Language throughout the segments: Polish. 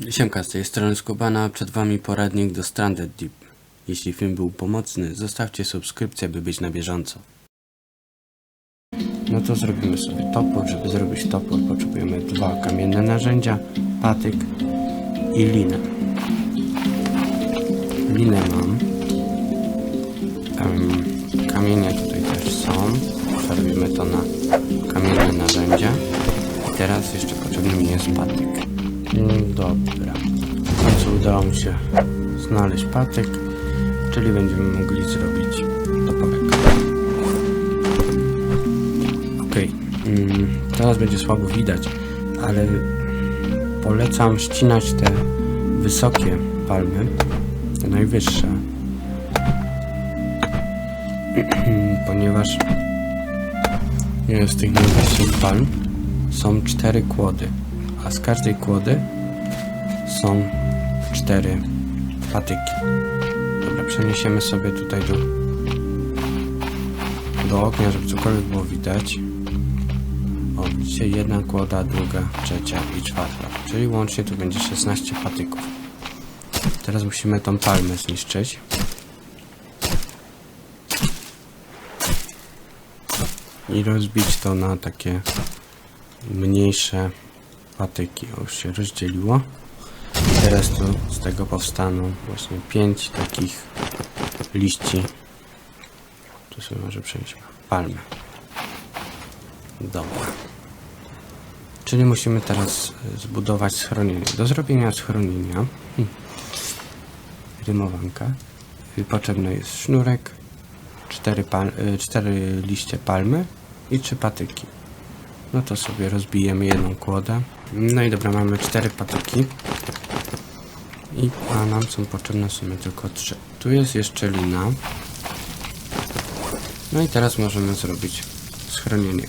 Siemka, z tej strony Skubana, przed wami poradnik do Stranded Deep. Jeśli film był pomocny, zostawcie subskrypcję, by być na bieżąco. No to zrobimy sobie topór. Żeby zrobić topór potrzebujemy dwa kamienne narzędzia, patyk i linę. Linę mam. Em, kamienie tutaj też są. Przerobimy to na kamienne narzędzia. I teraz jeszcze potrzebny mi jest patyk. Mm, Dobra. W końcu udało mi się znaleźć patyk, czyli będziemy mogli zrobić toporek. Okej, mm, teraz będzie słabo widać, ale polecam ścinać te wysokie palmy, te najwyższe, ponieważ z tych najwyższych palm są cztery kłody, a z każdej kłody są cztery patyki. Dobra, przeniesiemy sobie tutaj do, do ognia, żeby cokolwiek było widać. O, widzicie, jedna kłoda, druga, trzecia i czwarta. Czyli łącznie tu będzie 16 patyków. Teraz musimy tą palmę zniszczyć. I rozbić to na takie mniejsze patyki. Już się rozdzieliło. I teraz tu z tego powstaną właśnie pięć takich liści. Tu sobie może przejść palmy. Dobra. Czyli musimy teraz e, zbudować schronienie. Do zrobienia schronienia hmm, rymowanka y, potrzebny jest sznurek, cztery, pal, y, cztery liście palmy i trzy patyki. No to sobie rozbijemy jedną kłodę. No i dobra, mamy cztery patyki. I a nam są potrzebne w sumie tylko trzy. Tu jest jeszcze lina. No i teraz możemy zrobić schronienie.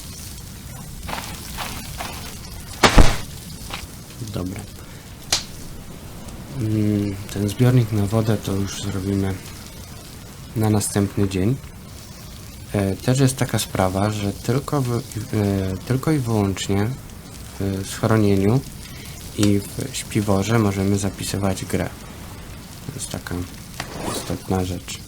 Dobra. Mm, Ten zbiornik na wodę to już zrobimy na następny dzień. E, Też jest taka sprawa, że tylko, w, e, tylko i wyłącznie w schronieniu i w śpiworze możemy zapisywać grę. To jest taka istotna rzecz.